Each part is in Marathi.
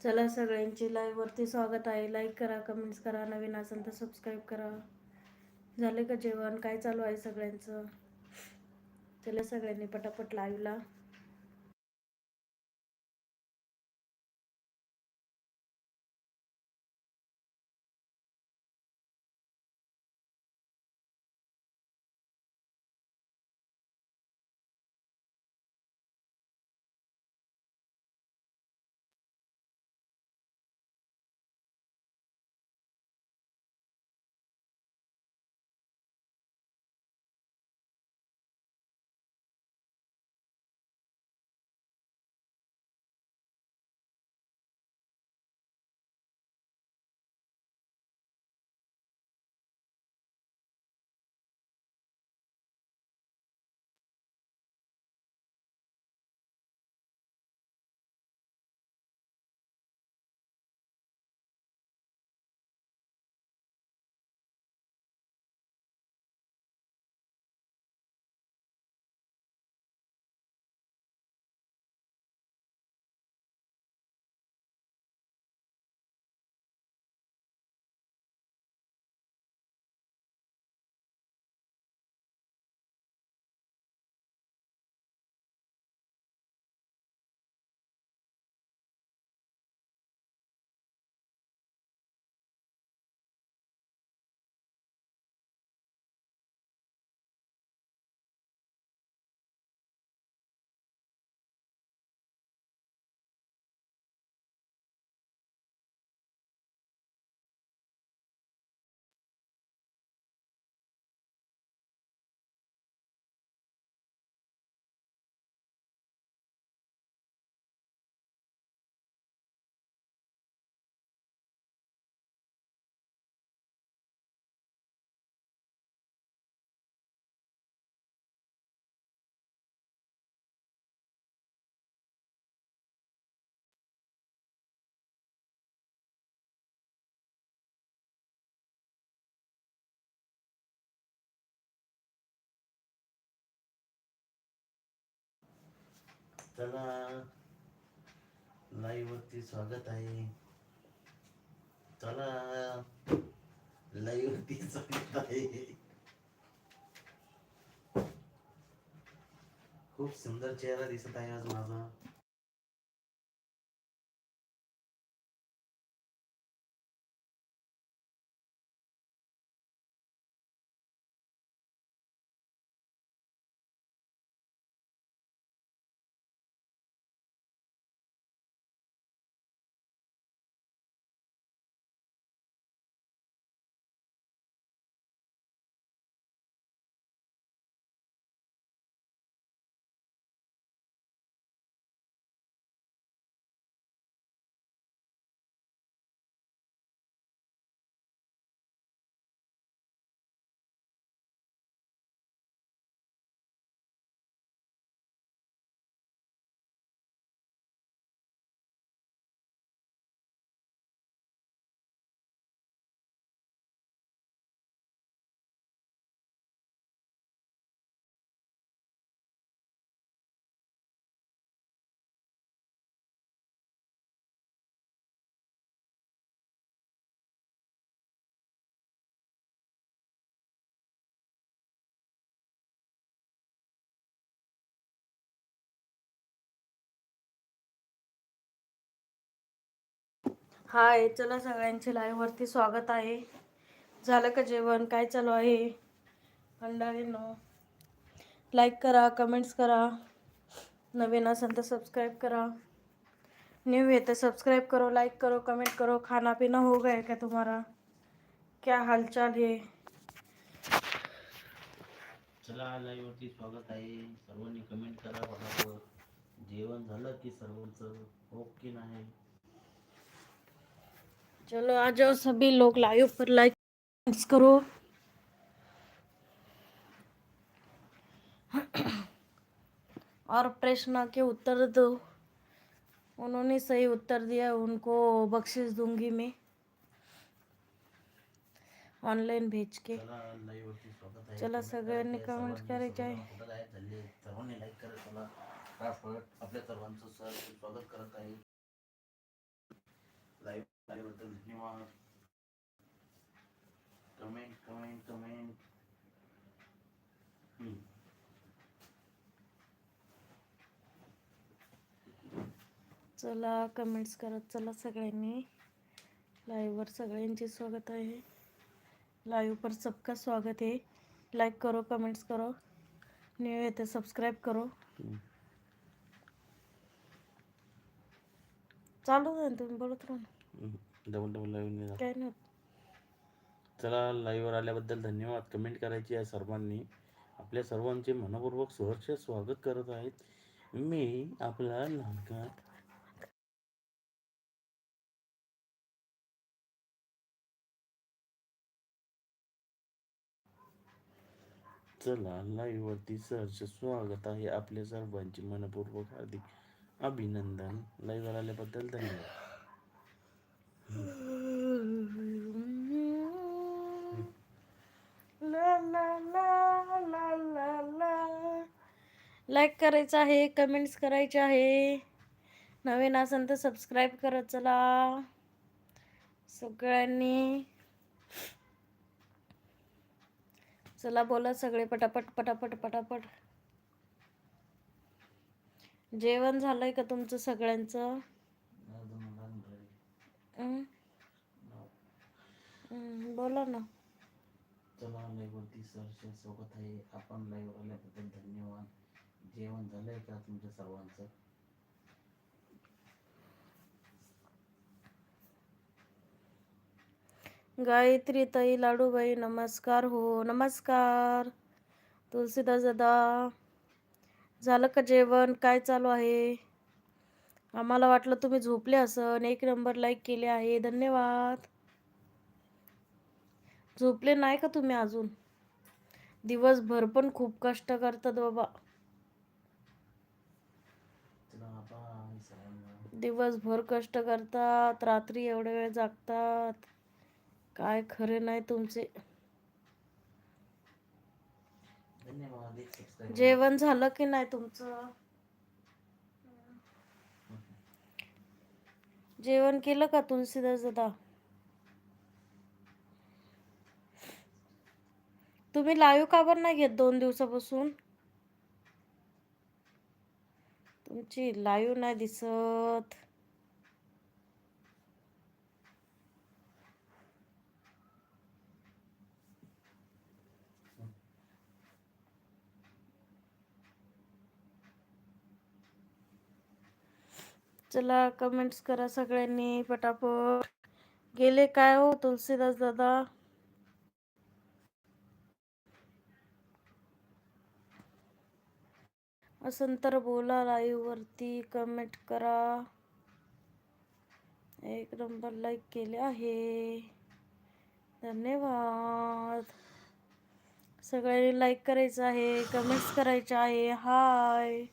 चला सगळ्यांची लाईव्हवरती स्वागत आहे. लाईक करा कमेंट्स करा नवीन असेल तर सबस्क्राईब करा. झाले का जेवण? काय चालू आहे सगळ्यांचं? चला सगळ्यांनी पटापट लाईव्हला चला. लाईव्ह वरती स्वागत आहे. चला. लाईव्ह वरती स्वागत आहे. खूप सुंदर चेहरा दिसत आहे आज माझा. हाय चला सगळ्यांचे लाईव्हवरती स्वागत आहे. झालं का जेवण? काय चालू आहे? मंडळींनो लाईक करा कमेंट्स करा. नवीन असेल तर सबस्क्राईब करा. न्यू है तो सब्सक्राइब करो लाइक करो कमेंट करो. खाना पीना हो गया क्या तुम्हारा? क्या हालचाल है? चला लाईव्हवरती स्वागत आहे. सर्वांनी कमेंट करा जेवण झालं की सर्वांचं? ओके नाही. चलो आ जाओ सभी लोग लाइव पर लाइक करो। और प्रश्न के उत्तर दो। उन्होंने सही उत्तर दिया उनको बख्शिश दूँगी मैं। ऑनलाईन भेज के। चला आहे सगळ्यांनी आहे, करायचे आहे. सर्वांना झाले सर्वांनी लाईक करा चला आपल्या सर्वांचं स्वागत करत आहे लाईव्ह आल्याबद्दल धन्यवाद. कमेंट कमेंट कमेंट चला कमेंट्स करत चला सगळ्यांनी. लाईव्हवर सगळ्यांचे स्वागत आहे. लाईव्ह पर सबका स्वागत है लाइक करो कमेंट्स करो. न्यू है तो सब्सक्राइब करो. चालू आहे तुम्ही बोलत राहा ना. डबल डबल लाईव्ह काय नाही. चला लाईव्हवर आल्याबद्दल धन्यवाद. कमेंट करायची आहे सर्वांनी. आपल्या सर्वांचे मनपूर्वक सहर्ष स्वागत करत आहेत. मी आपला लहानका चला लाईव्हवरती सहर्ष स्वागत आहे आपल्या सर्वांचे मनपूर्वक हार्दिक अभिनंदन. लाईव्हवर आल्याबद्दल धन्यवाद. लाईक करायचं आहे कमेंट्स करायचे आहे. नवीन असेल तर सबस्क्राईब करत चला. सगळ्यांनी. चला बोला सगळे पटापट पटापट पटापट. जेवण झालंय का तुमचं सगळ्यांचं? बोला ना चला लाईव्हवरती सहर्ष स्वागत आहे आपण लाईव्ह आल्याबद्दल धन्यवाद जेवण झालंय का तुमच्या सर्वांचं गायत्री ताई लाडूबाई नमस्कार हो नमस्कार. तुलसीदास दादा झालं का जेवण? काय चालू आहे? आम्हाला वाटलं तुम्ही झोपले असन. एक नंबर लाईक केले आहे. धन्यवाद. झोपले नाही का तुम्ही अजून? दिवसभर पण खूप कष्ट करतात बाबा. दिवसभर कष्ट करतात. रात्री एवढे वेळ जागतात. काय खरे नाही तुमचे. जेवण झालं की नाही तुमचं? जेवण केलं का तुलसीदास दादा? तुम्ही लाईव्ह का बरं नाही घेत दोन दिवसापासून? तुमची लाईव्ह नाही दिसत. चला कमेंट्स करा सगळ्यांनी पटापट गेले काय हो तुलसीदास दादा? असन तर बोला लाईव्ह वरती कमेंट करा. एक नंबर लाईक केले आहे. धन्यवाद. सगळ्यांनी लाईक करायचं आहे कमेंट्स करायचे आहे. हाय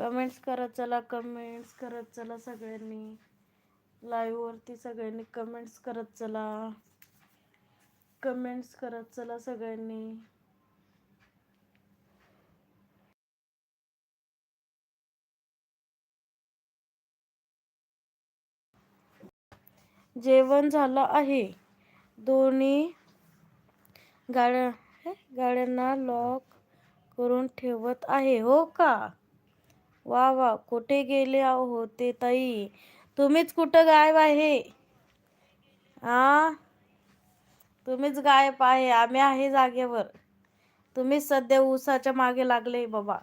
कमेंट्स करत चला कमेंट्स करत चला सगळ्यांनी. लाईव्हवरती सगळ्यांनी कमेंट्स करत चला. कमेंट्स करत चला सगळ्यांनी. जेवण झालं आहे. दोन्ही गाड्या गाड्यांना लॉक करून ठेवत आहे हो का? वा वा कुठे गेले होते ताई? तुम्हीच कुठं गायब आहे? आ? तुम्हीच गायब आहे आम्ही आहे जागेवर. तुम्हीच सध्या ऊसाच्या मागे लागले बाबा.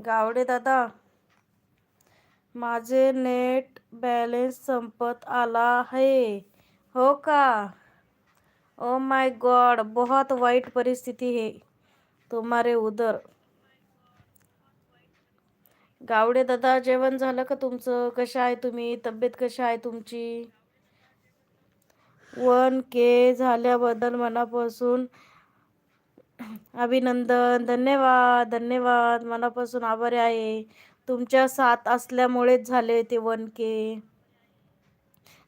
गावडे दादा माझे नेट बॅलेन्स संपत आला आहे. हो का? ओ माय गॉड बहुत वाईट परिस्थिती है. तुम्हारे उदर. गावडे दादा जेवण झालं का तुमचं? कशा आहे तुम्ही? तब्येत कशा आहे तुमची? वन के झाल्याबद्दल मनापासून अभिनंदन. धन्यवाद धन्यवाद. मनापासून आभारी आहे. तुमच्या साथ असल्यामुळेच झाले ते वन के.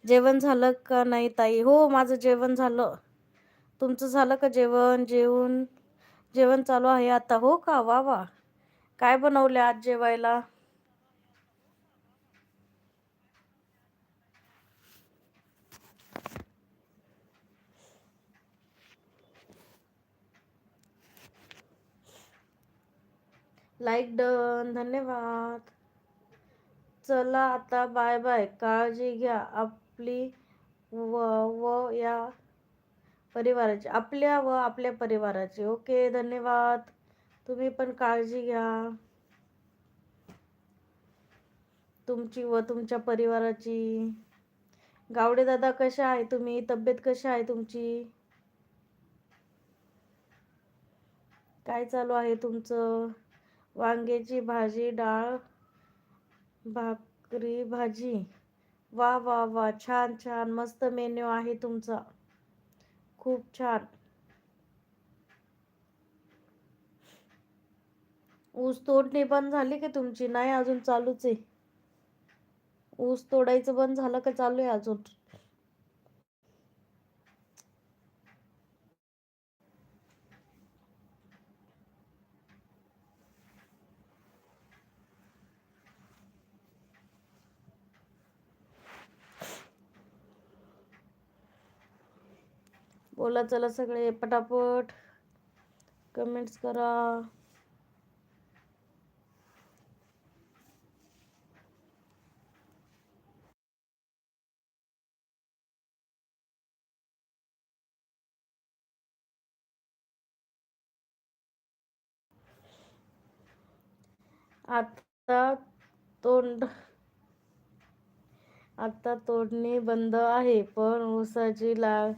जेवण झालं का नाही ताई? हो माझं जेवण झालं. तुमचं झालं का जेवण? जेवण जेवण चालू आहे आता. हो का? वा वा. काय बनवले आज जेवायला? लाईक डन धन्यवाद. चला आता बाय बाय काळजी घ्या. आपली व व या परिवाराची आपल्या व आपल्या परिवाराची. ओके धन्यवाद. तुम्ही पण काळजी घ्या. तुमची व तुमच्या परिवाराची. गावडे दादा कशा आहे तुम्ही? तब्येत कशी आहे तुमची? काय चालू आहे तुमचं? वांग्याची भाजी डाळ भाकरी भाजी. वा वा वा. छान छान. मस्त मेन्यू आहे तुमचा. खूप छान. ऊस तोडणी बंद झाली का तुमची? नाही अजून चालूच आहे. ऊस तोडायचं बंद झालं का चालू आहे अजून? बोला चला सगळे पटापट. कमेंट्स करा. आता तोंड आता तोडणी बंद आहे पण ऊसाची लाग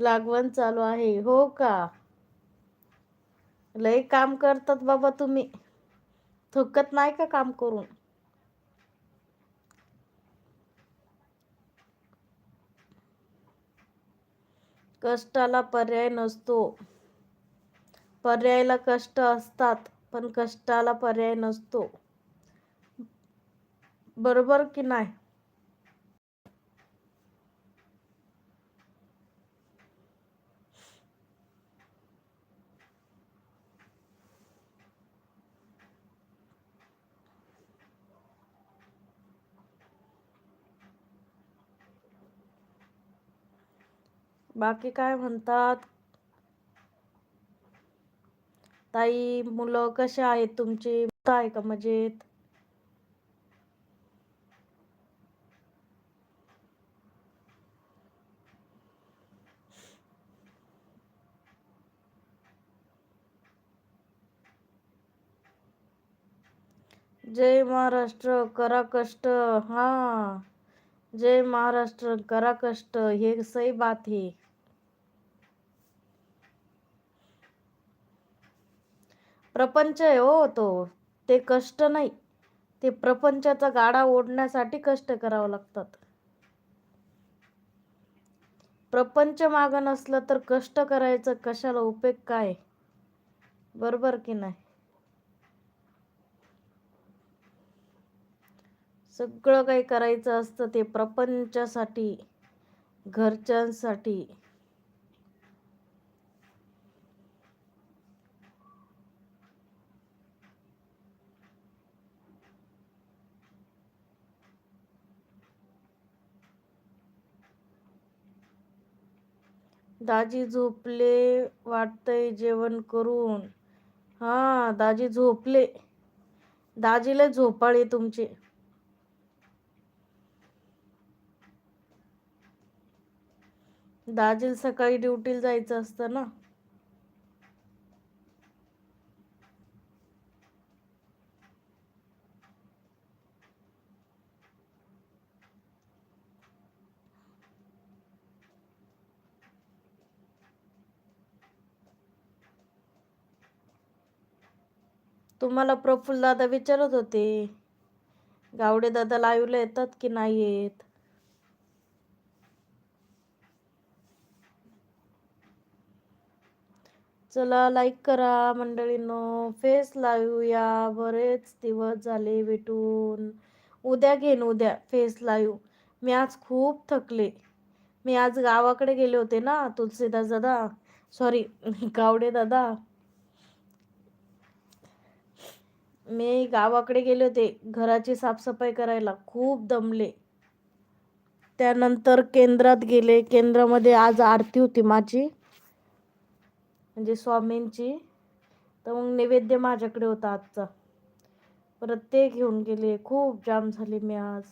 लागवण चालू आहे. हो का? लय काम करतात बाबा तुम्ही. थकत नाही का काम करून? कष्टाला पर्याय नसतो. पर्यायला कष्ट असतात पण कष्टाला पर्याय नसतो. बरोबर की नाही? बाकी काय म्हणतात? ताई मुलं कसे आहेत तुमची? आहे का मजेत? जय महाराष्ट्र करा कष्ट. हा. जय महाराष्ट्र करा कष्ट. हे सही बात है. प्रपंच आहे हो तो. ते कष्ट नाही. ते प्रपंचाचा गाडा ओढण्यासाठी कष्ट करावं लागतात. प्रपंच मागं नसलं तर कष्ट करायचं कशाला? उपयोग काय? बरोबर की नाही? सगळं काही करायचं असतं ते प्रपंचासाठी घरच्यांसाठी. दाजी झोपले वाटतंय जेवण करून. हा दाजी झोपले. दाजीला झोपाळे तुमचे. दाजीला सकाळी ड्युटीला जायचं असतं ना? तुम्हाला प्रफुल्ल दादा विचारत होते. गावडे दादा लाईव्हला येतात की नाही येत? चला लाईक करा मंडळींनो फेस लाईव्ह या बरेच दिवस झाले भेटून. उद्या घेईन उद्या फेस लाईव्ह मी आज खूप थकले. मी आज गावाकडे गेले होते ना तुलसीदास दादा. सॉरी गावडे दादा. मी गावाकडे गेले होते घराची साफसफाई करायला खूप दमले. त्यानंतर केंद्रात गेले. केंद्रामध्ये आज आरती होती माझी म्हणजे स्वामींची. तर मग नैवेद्य माझ्याकडे होता आजचा. परत ते घेऊन गेले. खूप जाम झाले मी आज.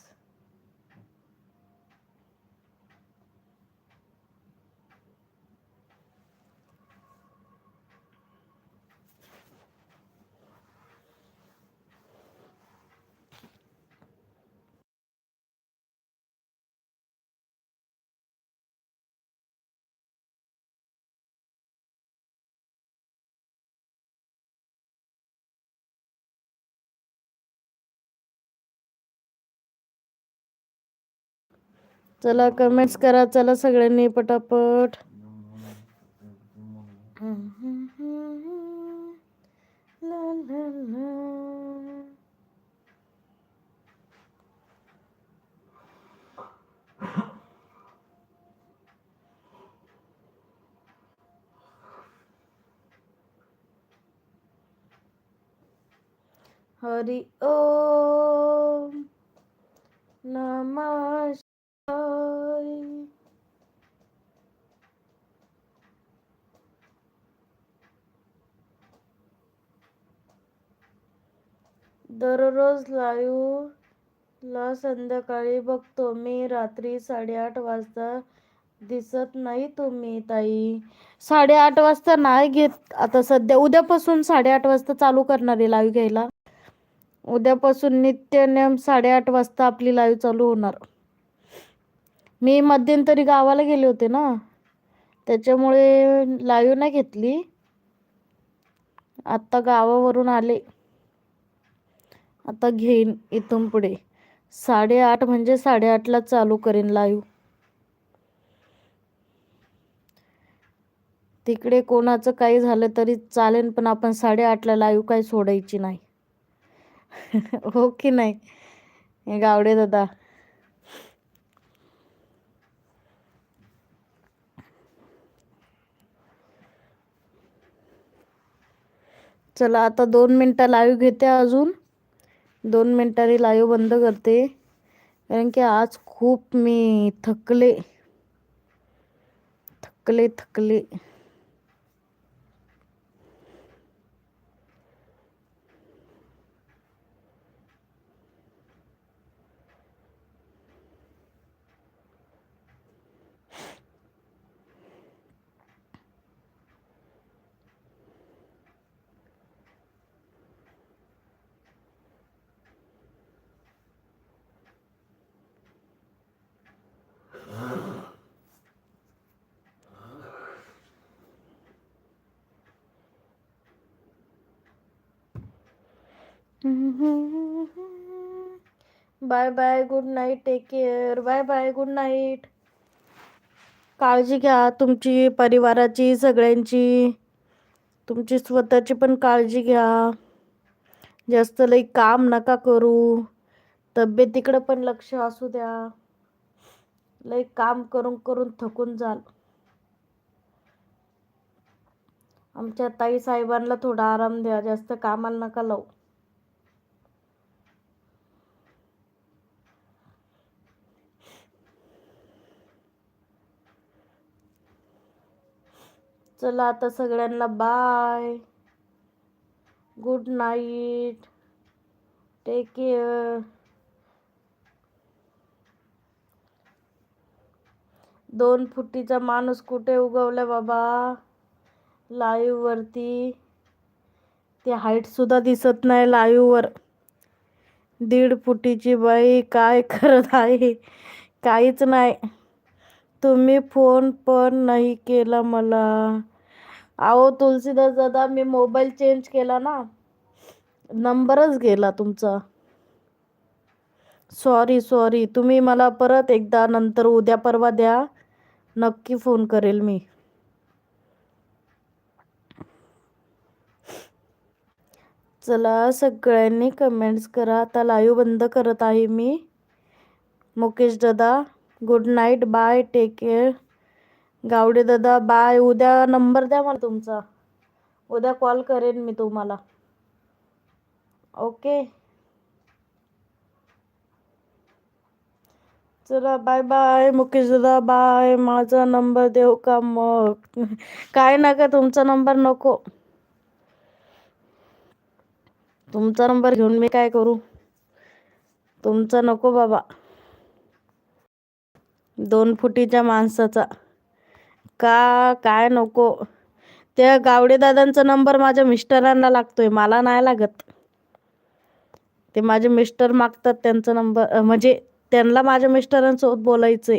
चला कमेंट्स करा चला सगळ्यांनी पटापट. हरी ओ हरि दररोज लाईव्ह ला संध्याकाळी बघतो. मी रात्री साडेआठ वाजता दिसत नाही तुम्ही ताई. साडेआठ वाजता नाही घेत. आता सध्या उद्यापासून साडेआठ वाजता चालू करणार आहे लाईव्ह घ्यायला. उद्यापासून नित्य नेम साडेआठ वाजता आपली लाईव्ह चालू होणार. मी मध्यंतरी गावाला गेले होते ना. त्याच्यामुळे लाईव्ह नाही घेतली. आत्ता गावावरून आले. आता घेईन इथून पुढे. साडेआठ म्हणजे साडेआठला चालू करेन लाईव्ह तिकडे कोणाचं काही झालं तरी चालेल पण आपण साडेआठला लाईव्ह काही सोडायची नाही. हो की नाही? हे गावडे दादा. चला आता दोन मिनटं लाईव्ह घेते अजून. दोन मिनटांनी लाईव्ह बंद करते. कारण की आज खूप मी थकले. थकले थकले. Bye bye good night take care. Bye bye good night. काळजी घ्या तुमची परिवाराची सगळ्यांची. तुमची स्वतःची पण काळजी घ्या. जास्त लई काम नका करू. तब्येतीकडं पण लक्ष असू द्या. लई काम करून करून थकून जाल. आमच्या ताई साहेबांना थोडा आराम द्या. जास्त कामाला नका लावू. चला आता सगळ्यांना bye good night take care दोन फुटीचा माणूस कुठे उगवला बाबा? लाईव्ह वरती. ते हाईट सुद्धा दिसत नाही लाईव्ह वर. दीड फुटीची बाई काय करत आहे? काहीच नाही. तुम्ही फोन पण नाही केला मला. अहो तुलसीदास दादा मी मोबाईल चेंज केला ना. नंबरच गेला तुमचा. Sorry sorry. तुम्ही मला परत एकदा नंतर उद्या परवा द्या. नक्की फोन करेल मी. चला सगळ्यांनी कमेंट्स करा. आता लाईव्ह बंद करत आहे मी. मुकेश दादा good night bye take care Gawade दादा बाय उद्या नंबर द्या मला तुमचा. उद्या कॉल करेन मी तुम्हाला. ओके चला बाय बाय मुकेश दादा बाय माझा नंबर देऊ का मग? काय नका तुमचा नंबर नको. तुमचा नंबर घेऊन मी काय करू? तुमचा नको बाबा. दोन फुटीच्या माणसाचा. का काय नको? त्या गावडेदादांचा नंबर माझ्या मिस्टरांना लागतोय मला नाही लागत. ते माझे मिस्टर मागतात त्यांचा नंबर म्हणजे त्यांना माझ्या मिस्टरांसोबत बोलायचंय.